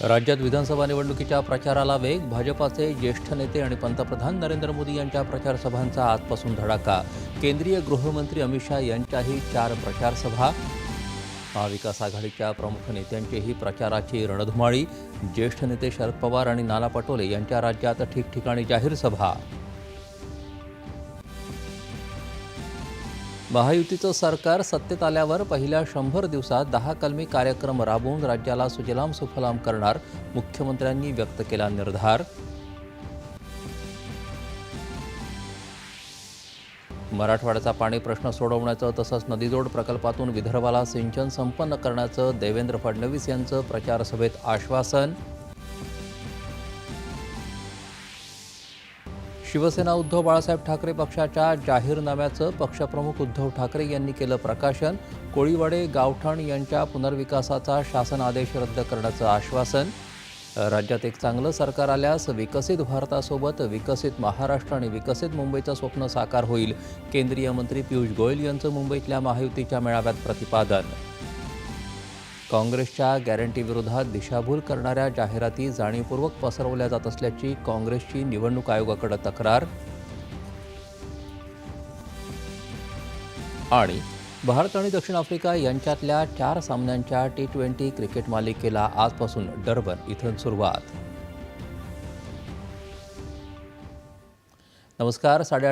राज्यात विधानसभा निवडणुकीच्या प्रचाराला वेग भाजपाचे ज्येष्ठ नेते आणि पंतप्रधान नरेंद्र मोदी यांच्या प्रचारसभांचा आजपासून धडाका. केंद्रीय गृहमंत्री अमित शहा यांच्याही चार प्रचारसभा. महाविकास आघाडीच्या प्रमुख नेत्यांचीही प्रचाराची रणधुमाळी. ज्येष्ठ नेते शरद पवार आणि नाना पटोले यांच्या राज्यात ठिकठिकाणी जाहीर सभा. महायुतीचं सरकार सत्तेत आल्यावर पहिल्या शंभर दिवसात दहा कलमी कार्यक्रम राबवून राज्याला सुजलाम सुफलाम करणार मुख्यमंत्र्यांनी व्यक्त केला निर्धार. मराठवाड्याचा पाणी प्रश्न सोडवण्याचं तसंच नदीजोड प्रकल्पातून विदर्भाला सिंचन संपन्न करण्याचं देवेंद्र फडणवीस यांचं प्रचारसभेत आश्वासन. शिवसेना उद्धव बाळासाहेब ठाकरे पक्षाच्या जाहीरनाम्याचं पक्षप्रमुख उद्धव ठाकरे यांनी केलं प्रकाशन. कोळीवाडे गावठाण यांच्या पुनर्विकासाचा शासन आदेश रद्द करण्याचं आश्वासन. राज्यात एक चांगलं सरकार आल्यास विकसित भारतासोबत विकसित महाराष्ट्र आणि विकसित मुंबईचं स्वप्न साकार होईल. केंद्रीय मंत्री पियुष गोयल यांचं मुंबईतल्या महायुतीच्या मेळाव्यात प्रतिपादन. काँग्रेसच्या गॅरंटीविरोधात दिशाभूल करणाऱ्या जाहिराती जाणीवपूर्वक पसरवल्या जात असल्याची काँग्रेसची निवडणूक आयोगाकडे तक्रार. आणि भारत आणि दक्षिण आफ्रिका यांच्यातल्या चार सामन्यांच्या टी ट्वेंटी क्रिकेट मालिकेला आजपासून डर्बन इथून सुरुवात. नमस्कार साडे